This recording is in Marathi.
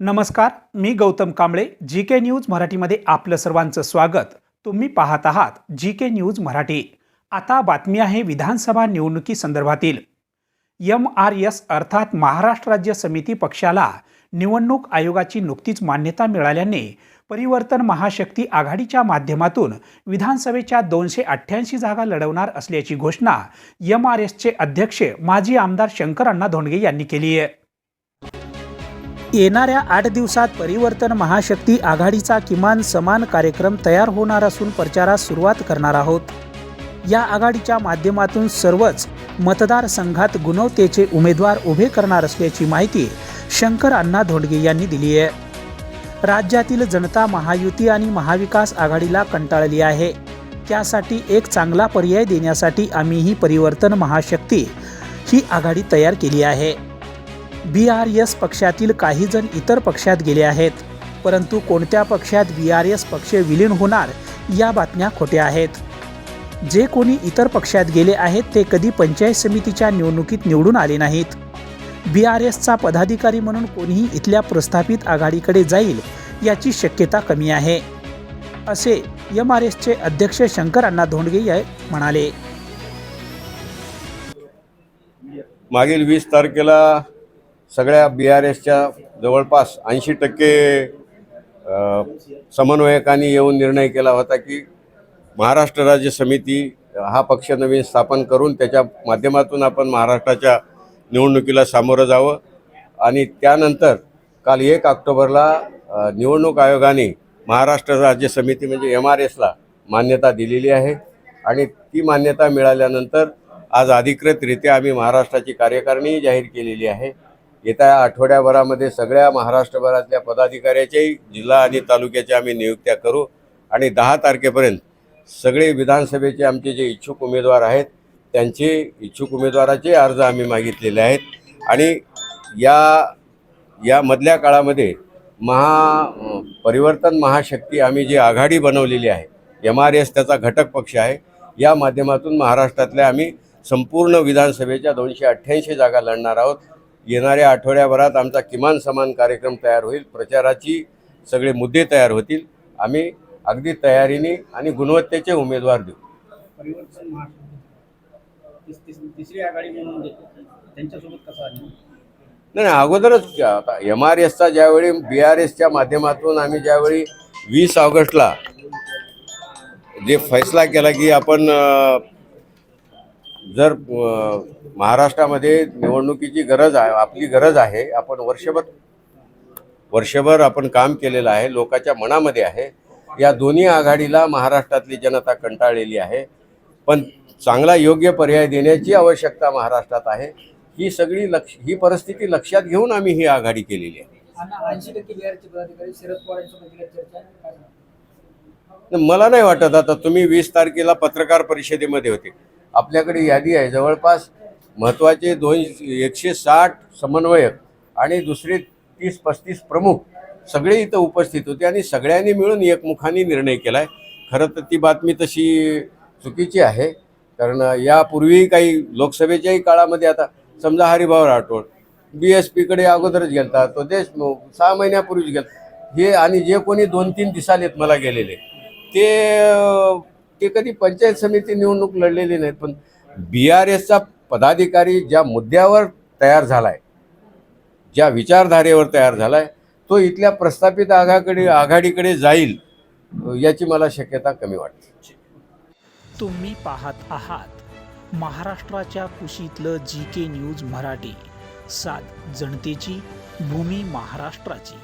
नमस्कार मी Gautam Kamble G K news मराठीमध्ये आपलं सर्वांचं स्वागत. तुम्ही पाहत आहात जी के न्यूज मराठी. आता बातमी आहे विधानसभा निवडणुकी संदर्भातील. एम आर एस अर्थात महाराष्ट्र राज्य समिती पक्षाला निवडणूक आयोगाची नुकतीच मान्यता मिळाल्याने परिवर्तन महाशक्ती आघाडीच्या माध्यमातून विधानसभेच्या दोनशे अठ्ठ्याऐंशी जागा लढवणार असल्याची घोषणा एम आर एसचे अध्यक्ष माजी आमदार शंकरअण्णा धोंडगे यांनी केली आहे. येणाऱ्या आठ दिवसात परिवर्तन महाशक्ती आघाडीचा किमान समान कार्यक्रम तयार होणार असून प्रचारास सुरुवात करणार आहोत. या आघाडीच्या माध्यमातून सर्वच मतदारसंघात गुणवतेचे उमेदवार उभे करणार असल्याची माहिती शंकर अण्णा धोंडगे यांनी दिली आहे. राज्यातील जनता महायुती आणि महाविकास आघाडीला कंटाळली आहे. त्यासाठी एक चांगला पर्याय देण्यासाठी आम्ही ही परिवर्तन महाशक्ती ही आघाडी तयार केली आहे. बी आर एस पक्षातील काही जण इतर पक्षात गेले आहेत. परंतु कोणत्या पक्षात बी आर एस पक्ष विलीन होणार या बातम्या खोट्या आहेत. जे कोणी इतर पक्षात गेले आहेत ते कधी पंचायत समितीच्या निवडणुकीत निवडून आले नाहीत. बी आर एसचा पदाधिकारी म्हणून कोणीही इथल्या प्रस्थापित आघाडीकडे जाईल याची शक्यता कमी आहे. असे एम आर एसचे अध्यक्ष शंकर अण्णा धोंडगे या म्हणाले. मागील वीस तारखेला सगळ्या बी आर एसच्या जवळपास ऐंशी टक्के समन्वयकांनी येऊन निर्णय केला होता की महाराष्ट्र राज्य समिती हा पक्ष नवीन स्थापन करून त्याच्या माध्यमातून आपण महाराष्ट्राच्या निवडणुकीला सामोरं जावं. आणि त्यानंतर काल एक ऑक्टोबरला निवडणूक आयोगाने महाराष्ट्र राज्य समिती म्हणजे एम आर एसला मान्यता दिलेली आहे. आणि ती मान्यता मिळाल्यानंतर आज अधिकृतरित्या आम्ही महाराष्ट्राची कार्यकारिणी जाहीर केलेली आहे. येत्या आठवड्याभरामध्ये सगळ्या महाराष्ट्रभरातल्या पदाधिकाऱ्याच्याही जिल्हा आणि तालुक्याच्या आम्ही नियुक्त्या करू आणि दहा तारखेपर्यंत सगळे विधानसभेचे आमचे जे इच्छुक उमेदवार आहेत त्यांचे इच्छुक उमेदवाराचे अर्ज आम्ही मागितलेले आहेत. आणि या या मधल्या काळामध्ये महा परिवर्तन महाशक्ती आम्ही जी आघाडी बनवलेली आहे एम आर एस त्याचा घटक पक्ष आहे या माध्यमातून महाराष्ट्रातल्या आम्ही संपूर्ण विधानसभेच्या दोनशे अठ्ठ्याऐंशी जागा लढणार आहोत. येणाऱ्या आठवड्याभरात आमचा किमान समान कार्यक्रम तयार होईल. प्रचाराची सगळे मुद्दे तयार होतील. आम्ही अगदी तयारीने आणि गुणवत्तेचे उमेदवार देऊ. तिसरी आघाडी म्हणून देतो. त्यांच्यासोबत कसं आलं? नाही नाही, अगोदरच आता एम आर एसचा ज्यावेळी बी आर एसच्या माध्यमातून आम्ही ज्यावेळी वीस ऑगस्टला जे फैसला केला की आपण जर महाराष्ट्रामध्ये निवडणुकीची गरज आहे आपली गरज आहे आपण वर्षभर वर्षभर आपण काम केलेलं आहे लोकांच्या मनामध्ये आहे या दोन्ही आघाडीला महाराष्ट्रातली जनता कंटाळलेली आहे. पण चांगला योग्य पर्याय देण्याची आवश्यकता महाराष्ट्रात आहे. ही सगळी लक्ष ही परिस्थिती लक्षात घेऊन आम्ही ही आघाडी केलेली आहे. मला नाही वाटत. आता तुम्ही वीस तारखेला पत्रकार परिषदेमध्ये होते. आपल्याकडे यादी आहे. जवळपास महत्त्वाचे दोन एकशे साठ समन्वयक आणि दुसरे तीस पस्तीस प्रमुख सगळे इथं उपस्थित होते आणि सगळ्यांनी मिळून एकमुखाने निर्णय केला आहे खरं तर ती बातमी तशी चुकीची आहे. कारण यापूर्वी काही लोकसभेच्याही काळामध्ये आता समजा हरिभाऊ राठोड बी एस पीकडे अगोदरच गेलता तो देश सहा महिन्यापूर्वीच गेला हे आणि जे कोणी दोन तीन दिसालेत मला गेलेले ते ते कधी पंचायत समिती निवडणूक लढलेली नाहीत पण बी आर एसचा पदाधिकारी ज्या मुद्द्यावर तयार झाला आहे ज्या विचारधारेवर तयार झाला आहे तो इथल्या प्रस्थापित आघाकडे आघाडीकडे जाईल याची मला शक्यता कमी वाटते. तुम्ही पाहत आहात महाराष्ट्राच्या कुशीतलं जी के न्यूज मराठी. सात जनतेची भूमी महाराष्ट्राची.